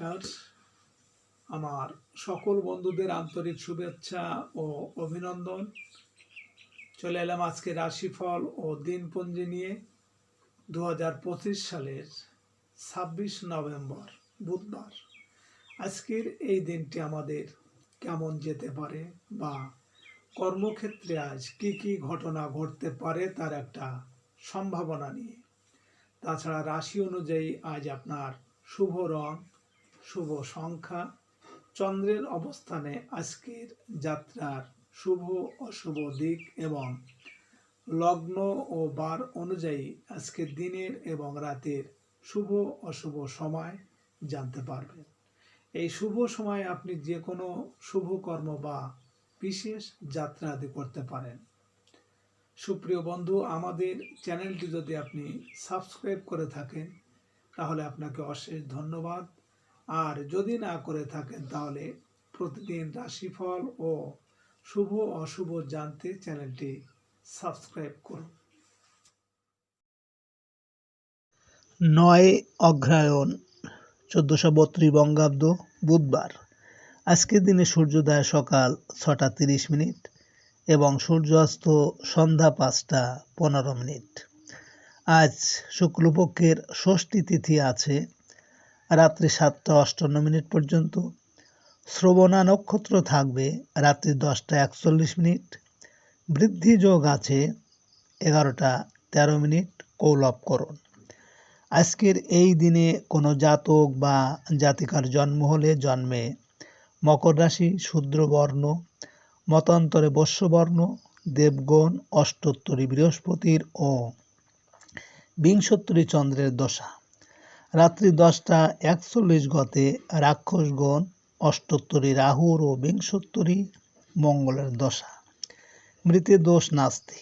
নমস্কার। আমার সকল বন্ধুদের আন্তরিক শুভেচ্ছা ও অভিনন্দন। চলে এলাম আজকে রাশিফল ও দিনপঞ্জি নিয়ে দু হাজার পঁচিশ সালের ছাব্বিশ নভেম্বর, বুধবার। আজকের এই দিনটি আমাদের কেমন যেতে পারে বা কর্মক্ষেত্রে আজ কি কি ঘটনা ঘটতে পারে তার একটা সম্ভাবনা নিয়ে। তাছাড়া রাশি অনুযায়ী আজ আপনার শুভ রং শুভ সংখ্যা। চন্দ্রের অবস্থানে আজকের যাত্রার শুভ অশুভ দিক এবং লগ্ন ও বার অনুযায়ী আজকের দিনের এবং রাতের শুভ অশুভ সময় জানতে পারবেন। এই শুভ সময়ে আপনি যে কোনো শুভ কর্ম বা বিশেষ যাত্রা আদি করতে পারেন। সুপ্রিয় বন্ধু, আমাদের চ্যানেলটি যদি আপনি সাবস্ক্রাইব করে থাকেন, তাহলে আপনাকে অশেষ ধন্যবাদ। আর যদি না করে থাকেন তাহলে প্রতিদিন রাশিফল ও শুভ অশুভ জানতে চ্যানেলটি সাবস্ক্রাইব করুন। নয় অগ্রহায়ণ চোদ্দোশো বত্রিশ বঙ্গাব্দ বুধবার। আজকের দিনে সূর্যোদয় সকাল ছটা তিরিশ মিনিট এবং সূর্যাস্ত সন্ধ্যা পাঁচটা পনেরো মিনিট। আজ শুক্লপক্ষের ষষ্ঠী তিথি আছে রাত্রি সাতটা অষ্টান্ন মিনিট পর্যন্ত। শ্রবণা নক্ষত্র থাকবে রাত্রি দশটা একচল্লিশ মিনিট। বৃদ্ধি যোগ আছে এগারোটা তেরো মিনিট কৌলভকরণ। আজকের এই দিনে কোনো জাতক বা জাতিকার জন্ম হলে জন্মে মকর রাশি, শূদ্রবর্ণ, মতান্তরে বস্যবর্ণ দেবগণ, অষ্টোত্তরী বৃহস্পতির ও বিংশোত্তরী চন্দ্রের দশা। রাত্রি দশটা একচল্লিশ গতে রাক্ষসগণ অষ্টোত্তরী রাহুর ও বিংশোত্তরী মঙ্গলের দশা। মৃতে দোষ নাস্তি।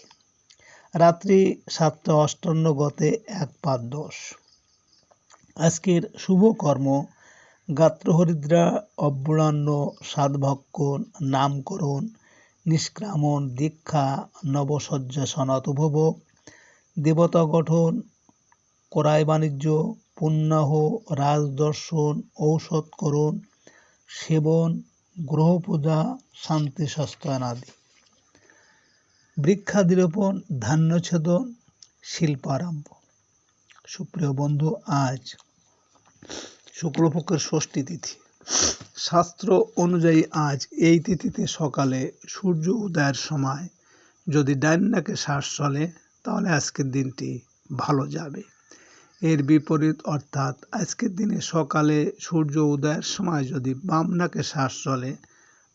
রাত্রি সাতটা অষ্টান্ন গতে এক পাদ দোষ। আজকের শুভ কর্ম গাত্রহরিদ্রা অব্রাহ্ন সাধভক্ষণ, নামকরণ, নিষ্ক্রামণ, দীক্ষা, নবসজ্জা সনাত উপভোগ দেবতা গঠন করাই বাণিজ্য পুণ্যাহ, রাজদর্শন, ঔষধকরণ, সেবন গ্রহ পূজা শান্তি সস্তায়ন আদি বৃক্ষাদিরোপণ, ধান্যছেদন, শিল্পারম্ভ। সুপ্রিয় বন্ধু, আজ শুক্লপক্ষের ষষ্ঠী তিথি। শাস্ত্র অনুযায়ী আজ এই তিথিতে সকালে সূর্য উদয়ের সময় যদি ডাইন নাকে শ্বাস চলে, তাহলে আজকের দিনটি ভালো যাবে। এর বিপরীত অর্থাৎ আজকের দিনে সকালে সূর্য উদয়ের সময় যদি বাম নাকে শ্বাস চলে,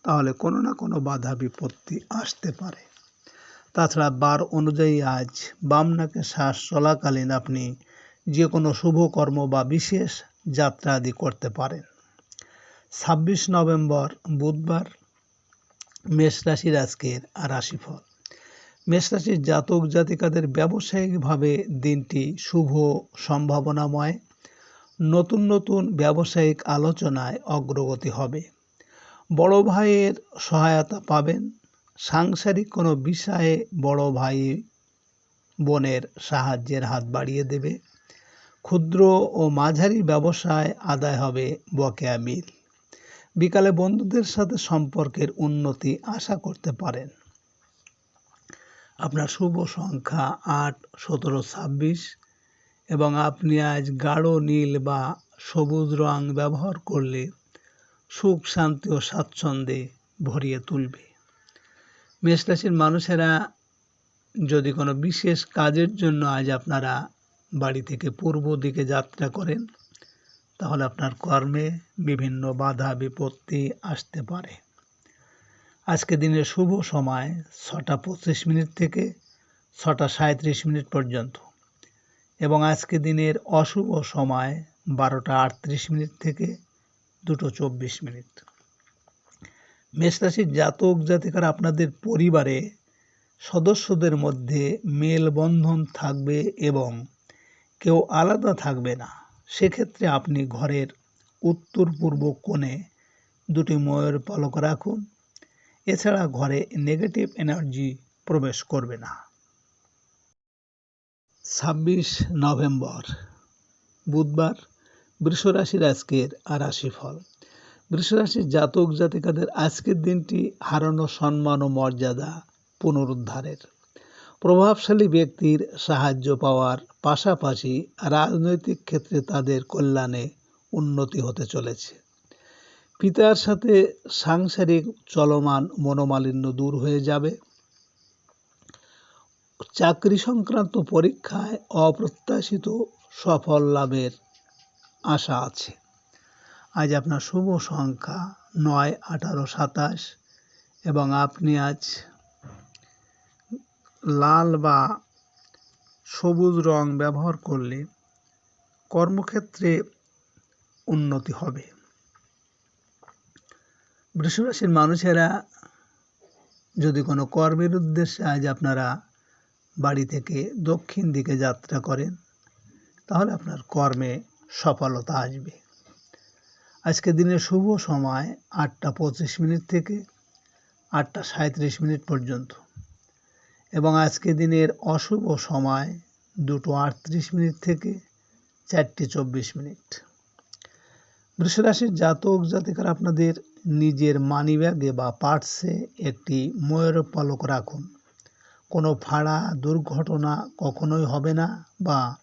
তাহলে কোনো না কোনো বাধা বিপত্তি আসতে পারে। তাছাড়া বার অনুযায়ী আজ বাম নাকে শ্বাস চলাকালীন আপনি যে কোনো শুভ কর্ম বা বিশেষ যাত্রা আদি করতে পারেন। ছাব্বিশ নভেম্বর বুধবার মেষ রাশির আজকের রাশিফল। মেষ রাশির জাতক জাতিকাদের ব্যবসায়িকভাবে দিনটি শুভ, সম্ভাবনাময়, নতুন নতুন ব্যবসায়িক আলোচনায় অগ্রগতি হবে। বড় ভাইয়ের সহায়তা পাবেন। সাংসারিক কোনো বিষয়ে বড় ভাই বোনের সাহায্যের হাত বাড়িয়ে দেবে। ক্ষুদ্র ও মাঝারি ব্যবসায় আদায় হবে বকেয়া মিল। বিকালে বন্ধুদের সাথে সম্পর্কের উন্নতি আশা করতে পারেন। আপনার শুভ সংখ্যা আট, সতেরো, ছাব্বিশ এবং আপনি আজ গাঢ় নীল বা সবুজ রং ব্যবহার করলে সুখ, শান্তি ও স্বাচ্ছন্দ্যে ভরিয়ে তুলবে। মেষ রাশির মানুষেরা যদি কোনো বিশেষ কাজের জন্য আজ আপনারা বাড়ি থেকে পূর্ব দিকে যাত্রা করেন, তাহলে আপনার কর্মে বিভিন্ন বাধা, বিপত্তি আসতে পারে। আজকে দিনের শুভ সময় ছটা পঁচিশ মিনিট থেকে ছটা সাঁত্রিশ মিনিট পর্যন্ত। এবং আজকে দিনের অশুভ সময় বারোটা আটত্রিশ মিনিট থেকে দুটো চব্বিশ মিনিট। মেষরাশির জাতক জাতিকার আপনাদের পরিবারে সদস্যদের মধ্যে মেলবন্ধন থাকবে এবং কেউ আলাদা থাকবে না। সেক্ষেত্রে আপনি ঘরের উত্তর পূর্ব কোণে দুটি ময়ূর পালক রাখুন। এছাড়া ঘরে নেগেটিভ এনার্জি প্রবেশ করবে না। ছাব্বিশ নভেম্বর, বুধবার বৃষরাশির আজকের রাশিফল। বৃষরাশির জাতক জাতিকাদের আজকের দিনটি হারানো সম্মান ও মর্যাদা পুনরুদ্ধারের। প্রভাবশালী ব্যক্তির সাহায্য পাওয়ার পাশাপাশি রাজনৈতিক ক্ষেত্রে তাদের কল্যাণে উন্নতি হতে চলেছে। পিতার সাথে সাংসারিক চলমান মনোমালিন্য দূর হয়ে যাবে। চাকরি সংক্রান্ত পরীক্ষায় অপ্রত্যাশিত সফল লাভের আশা আছে। আজ আপনার শুভ সংখ্যা নয়, আঠারো, সাতাশ এবং আপনি আজ লাল বা সবুজ রং ব্যবহার করলে কর্মক্ষেত্রে উন্নতি হবে। বৃষরাশির মানুষেরা যদি কোনো কর্মের উদ্দেশ্যে আজ আপনারা বাড়ি থেকে দক্ষিণ দিকে যাত্রা করেন, তাহলে আপনার কর্মে সফলতা আসবে। আজকে দিনের শুভ সময় আটটা পঁচিশ মিনিট থেকে আটটা সাঁত্রিশ মিনিট পর্যন্ত। এবং আজকে দিনের অশুভ সময় দুটো আটত্রিশ মিনিট থেকে চারটে চব্বিশ মিনিট। বৃষরাশির জাতক জাতিকার আপনাদের নিজের মানিব্যাগে বা পার্টসে একটি ময়ূর পালক রাখুন। কোনো ফাড়া দুর্ঘটনা কখনোই হবে না বা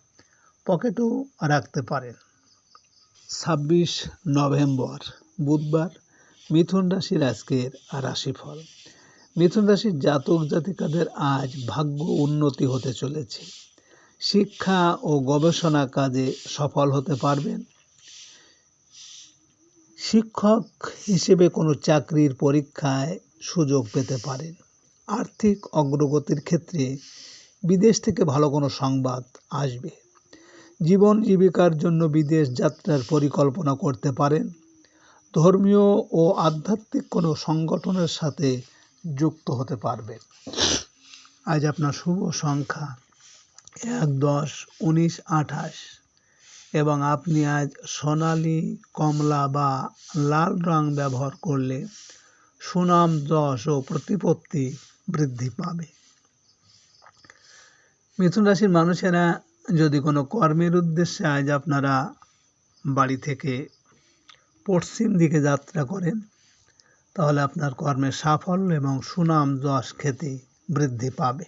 পকেটেও রাখতে পারেন। ছাব্বিশ নভেম্বর, বুধবার মিথুন রাশির আজকের রাশিফল। মিথুন রাশির জাতক জাতিকাদের আজ ভাগ্য উন্নতি হতে চলেছে। শিক্ষা ও গবেষণা কাজে সফল হতে পারবেন। শিক্ষক হিসেবে কোনো চাকরির পরীক্ষায় সুযোগ পেতে পারেন। আর্থিক অগ্রগতির ক্ষেত্রে বিদেশ থেকে ভালো কোনো সংবাদ আসবে। জীবন জীবিকার জন্য বিদেশ যাত্রার পরিকল্পনা করতে পারেন। ধর্মীয় ও আধ্যাত্মিক কোনো সংগঠনের সাথে যুক্ত হতে পারবেন। আজ আপনার শুভ সংখ্যা এক দশ উনিশ আঠাশ। এবং আপনি আজ সোনালি কমলা বা লাল রং ব্যবহার করলে সুনাম, যশ ও প্রতিপত্তি বৃদ্ধি পাবে। মিথুন রাশির মানুষেরা যদি কোনো কর্মের উদ্দেশ্যে আজ আপনারা বাড়ি থেকে পশ্চিম দিকে যাত্রা করেন, তাহলে আপনার কর্মের সাফল্য এবং সুনাম, যশ খেতে বৃদ্ধি পাবে।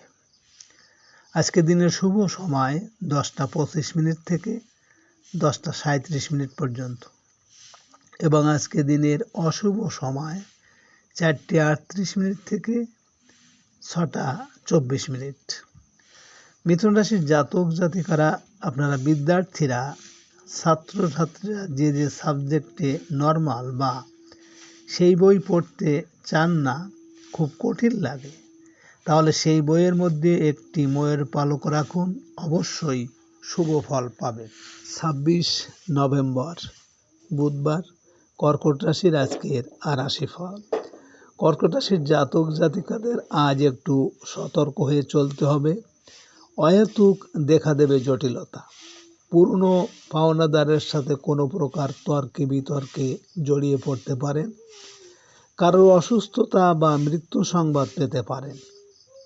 আজকে দিনের শুভ সময় দশটা পঁচিশ মিনিট থেকে দশটা সাঁত্রিশ মিনিট পর্যন্ত। এবং আজকে দিনের অশুভ সময় চারটে আটত্রিশ মিনিট থেকে ছটা চব্বিশ মিনিট। মিথুন রাশির জাতক জাতিকারা, আপনারা বিদ্যার্থীরা, ছাত্রছাত্রীরা, যে যে সাবজেক্টে নর্মাল বা সেই বই পড়তে চান না, খুব কঠিন লাগে। তাহলে সেই বইয়ের মধ্যে একটি ময়ের পালক রাখুন, অবশ্যই শুভ ফল পাবে ছাব্বিশ নভেম্বর, বুধবার, কর্কট রাশির আজকের আর রাশি ফল কর্কট রাশির জাতক জাতিকাদের আজ একটু সতর্ক হয়ে চলতে হবে। অহেতুক দেখা দেবে জটিলতা। পুরনো পাওনাদারের সাথে কোনো প্রকার তর্কে বিতর্কে জড়িয়ে পড়তে পারেন। কারোর অসুস্থতা বা মৃত্যু সংবাদ পেতে পারেন।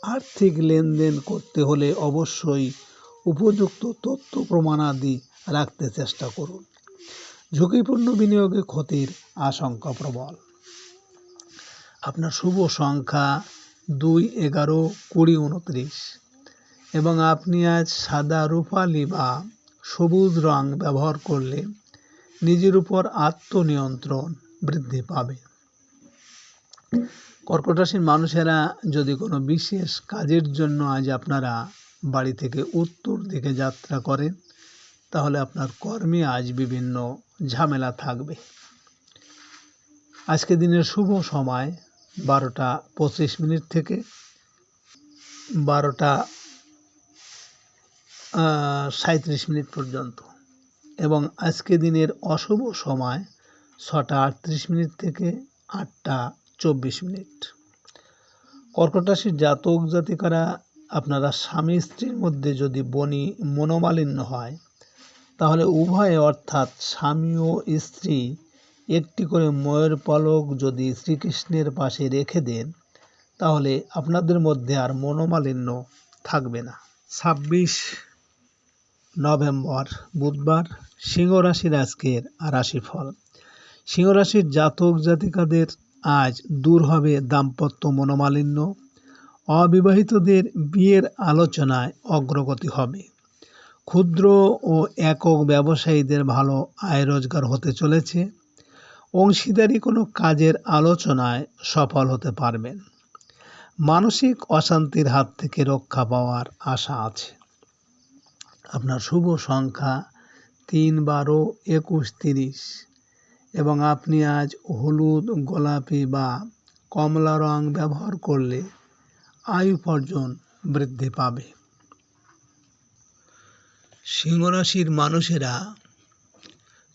আর্থিক লেনদেন করতে হলে অবশ্যই উপযুক্ত তথ্য প্রমাণাদি রাখতে চেষ্টা করুন। ঝুঁকিপূর্ণ বিনিয়োগে ক্ষতির আশঙ্কা প্রবল। আপনার শুভ সংখ্যা দুই এগারো কুড়ি উনত্রিশ এবং আপনি আজ সাদা রূপালি বা সবুজ রং ব্যবহার করলে নিজের উপর আত্মনিয়ন্ত্রণ বৃদ্ধি পাবে। কর্কট রাশির মানুষেরা যদি কোনো বিশেষ কাজের জন্য আজ আপনারা বাড়ি থেকে উত্তর দিকে যাত্রা করেন তাহলে আপনার কর্মে আজ বিভিন্ন ঝামেলা থাকবে। আজকে দিনের শুভ সময় বারোটা পঁচিশ মিনিট থেকে বারোটা সাঁত্রিশ মিনিট পর্যন্ত এবং আজকে দিনের অশুভ সময় ছটা আটত্রিশ মিনিট থেকে আটটা চব্বিশ মিনিট। কর্কট রাশির জাতক জাতিকারা, আপনারা স্বামী স্ত্রীর মধ্যে যদি বনি মনোমালিন্য হয় তাহলে উভয়ে অর্থাৎ স্বামী ও স্ত্রী একটি করে ময়ের পালক যদি শ্রীকৃষ্ণের পাশে রেখে দেন, তাহলে আপনাদের মধ্যে আর মনোমালিন্য থাকবে না। ছাব্বিশ নভেম্বর, বুধবার সিংহ রাশির আজকের রাশিফল। সিংহ রাশির জাতক জাতিকাদের আজ দূর হবে দাম্পত্য মনোমালিন্য। অবিবাহিতদের বিয়ের আলোচনায় অগ্রগতি হবে। ক্ষুদ্র ও একক ব্যবসায়ীদের ভালো আয় রোজগার হতে চলেছে। অংশীদারি কোনো কাজের আলোচনায় সফল হতে পারবেন। মানসিক অশান্তির হাত থেকে রক্ষা পাওয়ার আশা আছে। আপনার শুভ সংখ্যা তিন বারো একুশ তিরিশ এবং আপনি আজ হলুদ, গোলাপি বা কমলা রং ব্যবহার করলে আয়ু উপার্জন বৃদ্ধি পাবে। সিংহরাশির মানুষেরা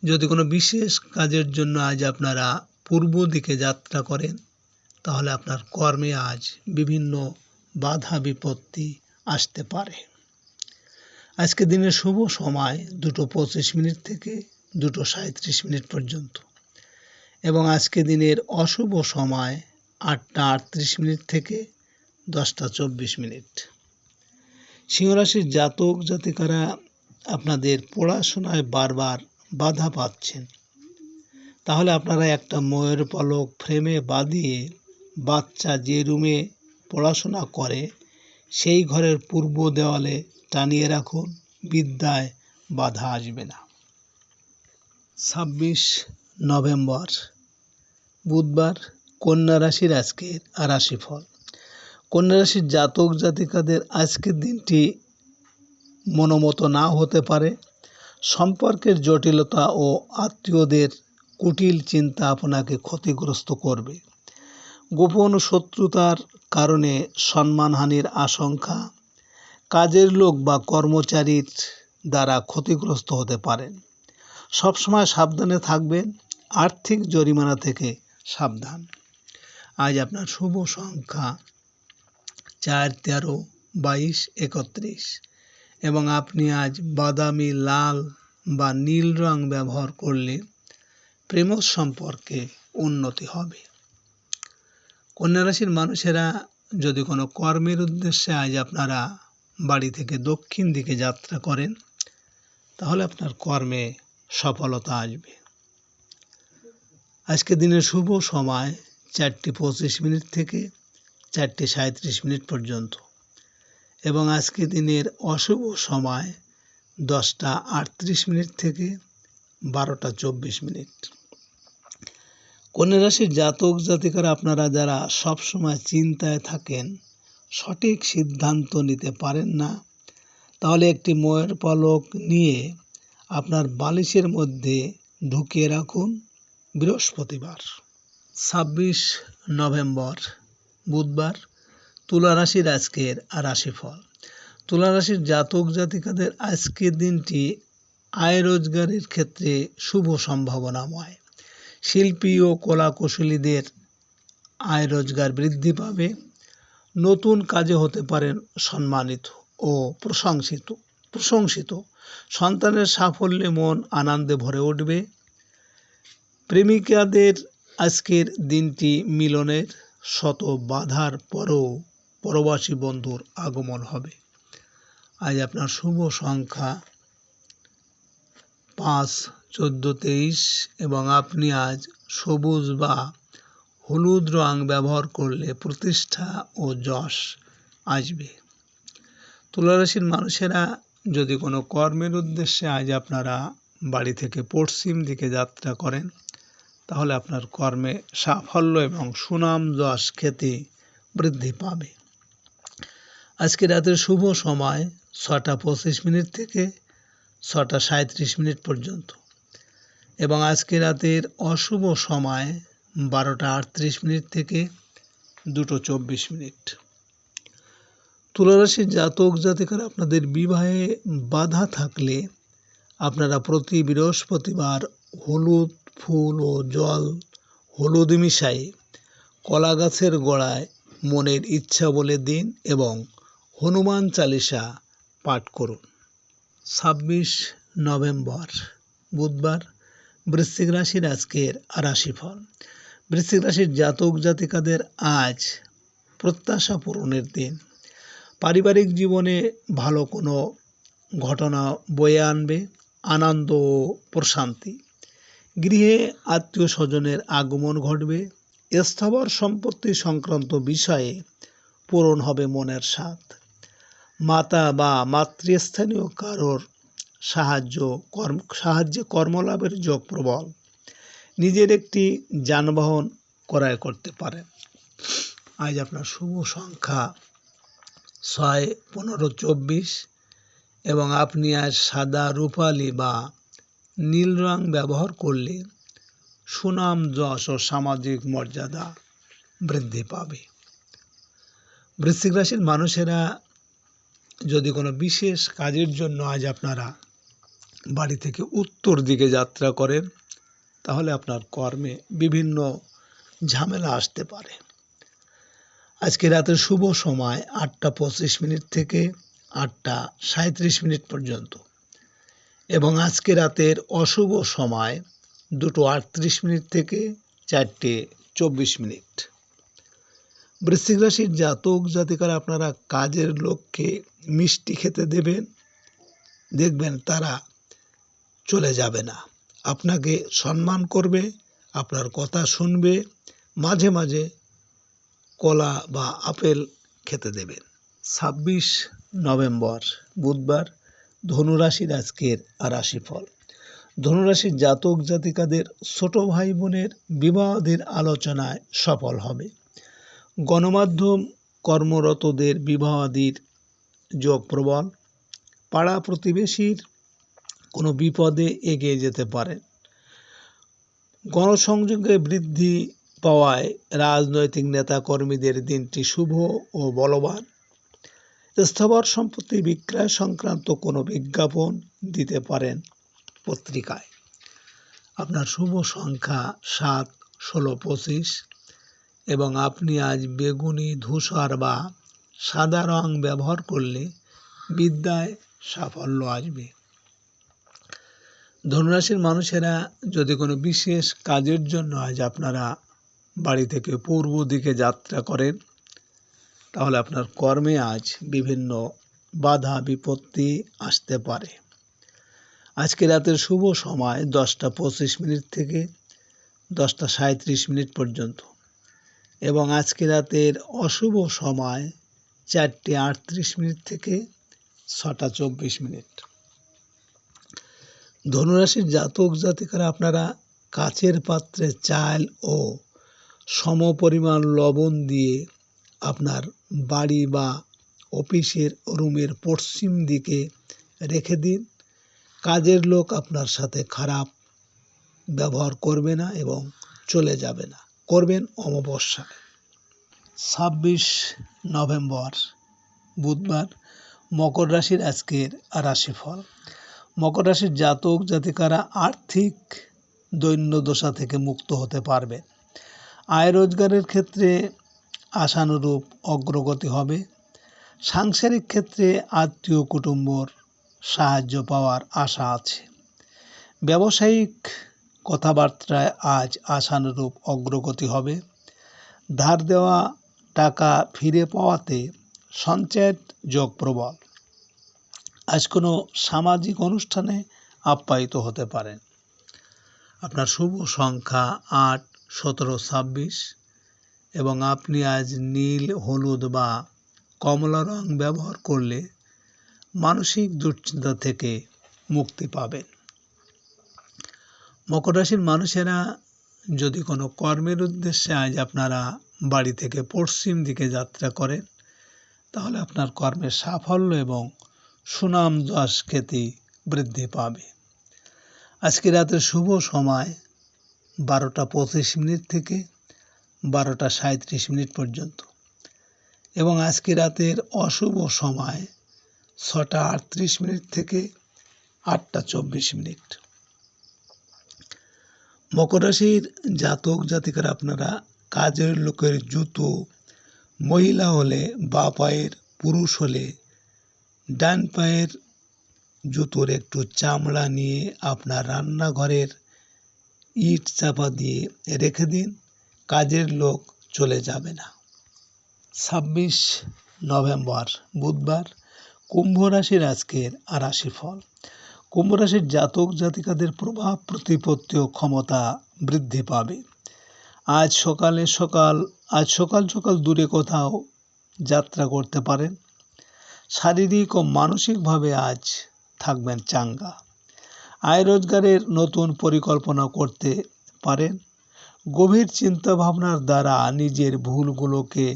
যদি কোনো বিশেষ কাজের জন্য আজ আপনারা পূর্ব দিকে যাত্রা করেন, তাহলে আপনার কর্মে আজ বিভিন্ন বাধা বিপত্তি আসতে পারে। আজকে দিনের শুভ সময় দুটো পঁচিশ মিনিট থেকে দুটো সাঁত্রিশ মিনিট পর্যন্ত এবং আজকে দিনের অশুভ সময় আটটা আটত্রিশ মিনিট থেকে দশটা চব্বিশ মিনিট। সিংহরাশির জাতক জাতিকারা আপনাদের পড়াশোনায় বারবার বাধা পাচ্ছেন। তাহলে আপনারা একটা ময়ের পলক ফ্রেমে বাঁধিয়ে বাচ্চা যে রুমে পড়াশোনা করে, সেই ঘরের পূর্ব দেওয়ালে টানিয়ে রাখুন, বিদ্যায় বাধা আসবে না। ছাব্বিশ নভেম্বর, বুধবার কন্যা রাশির আজকের রাশিফল কন্যা রাশির জাতক জাতিকাদের আজকের দিনটি মনোমতো না হতে পারে। সম্পর্কের জটিলতা ও আত্মীয়দের কুটিল চিন্তা আপনাকে ক্ষতিগ্রস্ত করবে। গোপন শত্রুতার কারণে সম্মানহানির আশঙ্কা কাজের লোক বা কর্মচারীর দ্বারা ক্ষতিগ্রস্ত হতে পারেন। সবসময় সাবধানে থাকবেন, আর্থিক জরিমানা থেকে সাবধান। আজ আপনার শুভ সংখ্যা চার তেরো বাইশ একত্রিশ। এবং আপনি আজ বাদামি, লাল বা নীল রং ব্যবহার করলে প্রেম সম্পর্কে উন্নতি হবে। কন্যা রাশির মানুষেরা যদি কোনো কর্মের উদ্দেশ্যে আজ আপনারা বাড়ি থেকে দক্ষিণ দিকে যাত্রা করেন, তাহলে আপনার কর্মে সফলতা আসবে। আজকে দিনের শুভ সময় চারটি পঁচিশ মিনিট থেকে চারটি সাঁত্রিশ মিনিট পর্যন্ত। এবং আজকে দিনের অশুভ সময় দশটা আটত্রিশ মিনিট থেকে বারোটা চব্বিশ মিনিট। কন্যা রাশির জাতক জাতিকারা আপনারা যারা সবসময় চিন্তায় থাকেন, সঠিক সিদ্ধান্ত নিতে পারেন না, তাহলে একটি ময়ের পালক নিয়ে আপনার বালিশের মধ্যে ঢুকিয়ে রাখুন বৃহস্পতিবার। ছাব্বিশ নভেম্বর, বুধবার তুলা রাশির আজকের রাশিফল। তুলা রাশির জাতক জাতিকাদের আজকের দিনটি আয় রোজগারের ক্ষেত্রে শুভ সম্ভাবনাময়। শিল্পী ও কলাকুশলীদের আয় রোজগার বৃদ্ধি পাবে। নতুন কাজে হতে পারেন সম্মানিত ও প্রশংসিত প্রশংসিত। সন্তানের সাফল্যে মন আনন্দে ভরে উঠবে। প্রেমিকাদের আজকের দিনটি মিলনের শত বাধার পরও পরবাসী বন্ধুর আগমন হবে। আজ আপনার শুভ সংখ্যা পাঁচ, চোদ্দ, তেইশ এবং আপনি আজ সবুজ বা হলুদ রং ব্যবহার করলে প্রতিষ্ঠা ও যশ আসবে। তুলারাশির মানুষেরা যদি কোনো কর্মের উদ্দেশ্যে আজ আপনারা বাড়ি থেকে পশ্চিম দিকে যাত্রা করেন, তাহলে আপনার কর্মে সাফল্য এবং সুনাম যশ খ্যাতি বৃদ্ধি পাবে। আজকে রাতের শুভ সময় ছটা পঁচিশ মিনিট থেকে ছটা সাঁত্রিশ মিনিট পর্যন্ত। এবং আজকে রাতের অশুভ সময় বারোটা আটত্রিশ মিনিট থেকে দুটো চব্বিশ মিনিট। তুলারাশির জাতক জাতিকারা আপনাদের বিবাহে বাধা থাকলে আপনারা প্রতি বৃহস্পতিবার হলুদ ফুল ও জল হলুদ মিশাই কলা গাছের গোড়ায় মনের ইচ্ছা বলে দিন এবং হনুমান চালিসা পাঠ করুন। ছাব্বিশ নভেম্বর, বুধবার, বৃশ্চিক রাশির আজকের রাশিফল। বৃশ্চিক রাশির জাতক জাতিকাদের আজ প্রত্যাশা পূরণের দিন। পারিবারিক জীবনে ভালো কোনো ঘটনা বয়ে আনবে, আনন্দ ও প্রশান্তি। গৃহে আত্মীয় স্বজনের আগমন ঘটবে, স্থাবর সম্পত্তি সংক্রান্ত বিষয়ে পূরণ হবে মনের স্বাদ। মাতা বা মাতৃস্থানীয় কারোর সাহায্য কর্ম, সাহায্যে কর্মলাভের যোগ প্রবল। নিজের একটি যানবাহন ক্রয় করতে পারেন। আজ আপনার শুভ সংখ্যা ছয়, পনেরো, চব্বিশ এবং আপনি আজ সাদা রূপালি বা নীল রং ব্যবহার করলে সুনাম, যশ ও সামাজিক মর্যাদা বৃদ্ধি পাবে। বৃশ্চিক রাশির মানুষেরা যদি কোনো বিশেষ কাজের জন্য আজ আপনারা বাড়ি থেকে উত্তর দিকে যাত্রা করেন, তাহলে আপনার কর্মে বিভিন্ন ঝামেলা আসতে পারে। আজকে রাতের শুভ সময় আটটা পঁচিশ মিনিট থেকে আটটা সাঁত্রিশ মিনিট পর্যন্ত। এবং আজকে রাতের অশুভ সময় দুটো আটত্রিশ মিনিট থেকে চারটে চব্বিশ মিনিট। বৃশ্চিক রাশির জাতক জাতিকারা আপনারা কাজের লোককে মিষ্টি খেতে দেবেন, দেখবেন তারা চলে যাবে না। আপনাকে সম্মান করবে, আপনার কথা শুনবে, মাঝে মাঝে কলা বা আপেল খেতে দেবেন। ছাব্বিশ নভেম্বর, বুধবার, ধনুরাশির আজকের রাশিফল। ধনুরাশির জাতক জাতিকাদের ছোট ভাই বোনের বিবাহদের আলোচনায় সফল হবে। গণমাধ্যম কর্মরতদের বিবাহাদির যোগ প্রবল। পাড়া প্রতিবেশীর কোনো বিপদে এগিয়ে যেতে পারেন গণসংযোগে বৃদ্ধি পাওয়ায় রাজনৈতিক নেতা কর্মীদের দিনটি শুভ ও বলবান। স্থাবর সম্পত্তি বিক্রয় সংক্রান্ত কোনো বিজ্ঞাপন দিতে পারেন পত্রিকায়। আপনার শুভ সংখ্যা সাত, ষোলো, পঁচিশ। এবং আপনি আজ বেগুনি, ধূসর বা সাদা রং ব্যবহার করলে বিদ্যায় সাফল্য আসবে। ধনুরাশির মানুষেরা যদি কোনো বিশেষ কাজের জন্য আজ আপনারা বাড়ি থেকে পূর্ব দিকে যাত্রা করেন, তাহলে আপনার কর্মে আজ বিভিন্ন বাধা, বিপত্তি আসতে পারে। আজকে রাতের শুভ সময় দশটা পঁচিশ মিনিট থেকে দশটা সাঁত্রিশ মিনিট পর্যন্ত। এবং আজকে রাতের অশুভ সময় চারটে আটত্রিশ মিনিট থেকে ছটা চব্বিশ মিনিট। ধনুরাশির জাতক জাতিকারা, আপনারা কাচের পাত্রে চাল ও সমপরিমাণ লবণ দিয়ে আপনার বাড়ি বা অফিসের রুমের পশ্চিম দিকে রেখে দিন। কাজের লোক আপনার সাথে খারাপ ব্যবহার করবে না এবং চলে যাবে না। করবেন অমাবস্যায় ছাব্বিশ নভেম্বর, বুধবার, মকর রাশির আজকের রাশিফল। মকর রাশির জাতক জাতিকারা আর্থিক দৈন্য দশা থেকে মুক্ত হতে পারবে। আয় রোজগারের ক্ষেত্রে আশানুরূপ অগ্রগতি হবে। সাংসারিক ক্ষেত্রে আত্মীয় কুটুম্বর সাহায্য পাওয়ার আশা আছে। ব্যবসায়িক কথাবার্তায় আজ আশানুরূপ অগ্রগতি হবে। ধার দেওয়া টাকা ফিরে পাওয়াতে সঞ্চয়ের যোগ প্রবল। আজ কোনো সামাজিক অনুষ্ঠানে আপ্যায়িত হতে পারেন আপনার শুভ সংখ্যা আট, সতেরো, ছাব্বিশ এবং আপনি আজ নীল, হলুদ বা কমলা রং ব্যবহার করলে মানসিক দুশ্চিন্তা থেকে মুক্তি পাবেন। মকর রাশির মানুষেরা যদি কোনো কর্মের উদ্দেশ্যে আজ আপনারা বাড়ি থেকে পশ্চিম দিকে যাত্রা করেন, তাহলে আপনার কর্মের সাফল্য এবং সুনাম যশ খ্যাতি বৃদ্ধি পাবে। আজকে রাতের শুভ সময় বারোটা পঁচিশ মিনিট থেকে বারোটা সাঁত্রিশ মিনিট পর্যন্ত এবং আজকে রাতের অশুভ সময় ছটা আটত্রিশ মিনিট থেকে আটটা চব্বিশ মিনিট। মকর রাশির জাতক জাতিকারা আপনারা কাজের লোকের জুতো, মহিলা হলে বা পায়ের পুরুষ হলে ডান পায়ের জুতোর একটু চামড়া নিয়ে আপনার রান্নাঘরের ইট চাপা দিয়ে রেখে দিন, কাজের লোক চলে যাবে না। ছাব্বিশ নভেম্বর, বুধবার, কুম্ভ রাশির আজকের আর রাশিফল কুম্ভ রাশির জাতক জাতিকাদের প্রভাব, প্রতিপত্তি ও ক্ষমতা বৃদ্ধি পাবে। আজ সকালে সকাল, আজ সকাল সকাল দূরে কোথাও যাত্রা করতে পারেন। শারীরিক ও মানসিকভাবে আজ থাকবেন চাঙ্গা। আয় রোজগারের নতুন পরিকল্পনা করতে পারেন। গভীর চিন্তা ভাবনার দ্বারা নিজের ভুলগুলোকে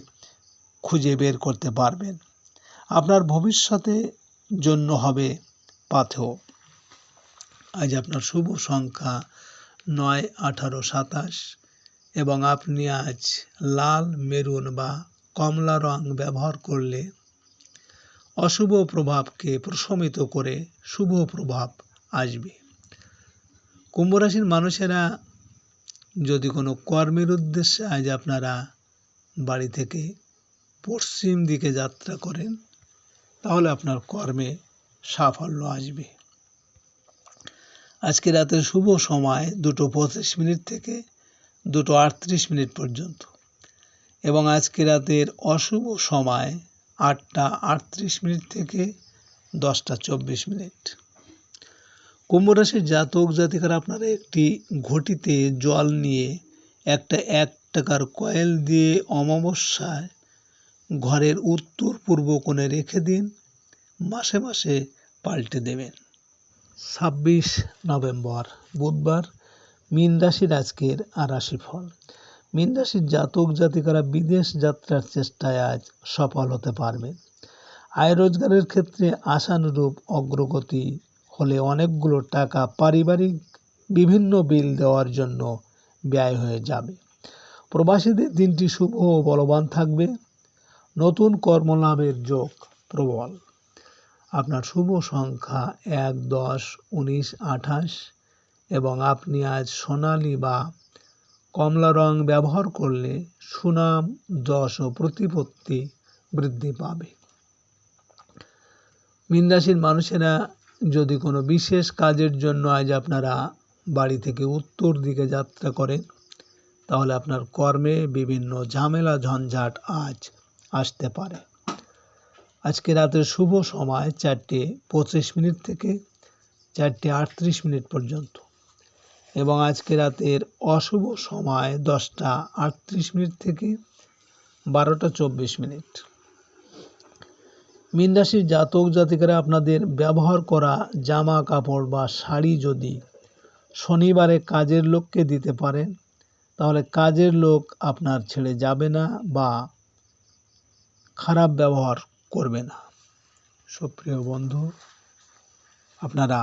খুঁজে বের করতে পারবেন। আপনার ভবিষ্যতে জন্য হবে পাথেয়। আজ আপনার শুভ সংখ্যা নয়, আঠারো, সাতাশ এবং আপনি আজ লাল, মেরুন বা কমলা রং ব্যবহার করলে অশুভ প্রভাবকে প্রশমিত করে শুভ প্রভাব আসবে। কুম্ভ রাশির মানুষেরা যদি কোনো কর্মের উদ্দেশ্যে আজ আপনারা বাড়ি থেকে পশ্চিম দিকে যাত্রা করেন, তাহলে আপনার কর্মে সাফল্য আসবে। আজকে রাতের শুভ সময় দুটো পঁচিশ মিনিট থেকে দুটো আটত্রিশ মিনিট পর্যন্ত। এবং আজকে রাতের অশুভ সময় আটটা আটত্রিশ মিনিট থেকে দশটা চব্বিশ মিনিট। কুম্ভ রাশির জাতক জাতিকারা আপনারা একটি ঘটিতে জল নিয়ে একটা এক টাকার কয়েল দিয়ে অমাবস্যায় ঘরের উত্তর পূর্ব কোণে রেখে দিন, মাসে মাসে পাল্টে দেবেন। ছাব্বিশ নভেম্বর, বুধবার মীন রাশির আজকের আর রাশিফল মীন রাশির জাতক জাতিকারা বিদেশ যাত্রার চেষ্টায় আজ সফল হতে পারবে। আয় রোজগারের ক্ষেত্রে আশানুরূপ অগ্রগতি হলে অনেকগুলো টাকা পারিবারিক বিভিন্ন বিল দেওয়ার জন্য ব্যয় হয়ে যাবে। প্রবাসীদের দিনটি শুভ ও বলবান থাকবে। নতুন কর্মলাভের যোগ প্রবল। আপনার শুভ সংখ্যা এক, দশ, উনিশ, আঠাশ এবং আপনি আজ সোনালি বা কমলা রং ব্যবহার করলে সুনাম, যশ ও প্রতিপত্তি বৃদ্ধি পাবে। মীন রাশির মানুষেরা যদি কোনো বিশেষ কাজের জন্য আজ আপনারা বাড়ি থেকে উত্তর দিকে যাত্রা করেন, তাহলে আপনার কর্মে বিভিন্ন ঝামেলা, ঝঞ্ঝাট আজ আসতে পারে। আজকে রাতের শুভ সময় চারটে পঁচিশ মিনিট থেকে চারটে আটত্রিশ মিনিট পর্যন্ত। এবং আজকে রাতের অশুভ সময় দশটা আটত্রিশ মিনিট থেকে বারোটা চব্বিশ মিনিট। মীন রাশির জাতক জাতিকারা আপনাদের ব্যবহার করা জামা কাপড় বা শাড়ি যদি শনিবারে কাজের লোককে দিতে পারেন, তাহলে কাজের লোক আপনার ছেড়ে যাবে না বা খারাপ ব্যবহার করবে না। সুপ্রিয় বন্ধু আপনারা